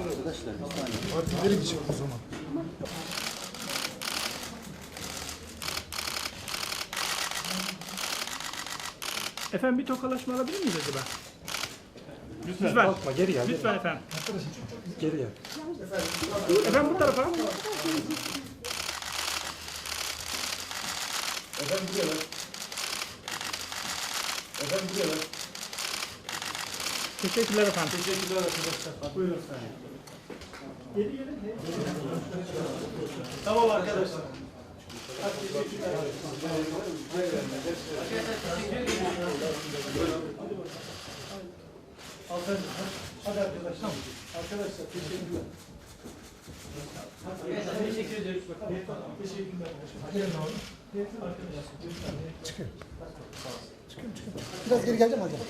Arkadaşlar bir saniye. Artık ileri gidecek o zaman. Efendim bir tokalaşma alabilir miyiz acaba? Lütfen. Kalkma geri gel. Lütfen efendim. Geri gel. Efendim bu tarafa. Efendim buraya ver. Efendim buraya ver. Teşekkürler efendim. Teşekkürler arkadaşlar. Buyurun sen. Tamam arkadaşlar. Hadi, arkadaşlar. Arkadaşlar teşekkürler. Teşekkür ederiz. Teşekkürler. Gelin. Çıkın. Çıkın çıkın. Biraz geri geleceğim hocam.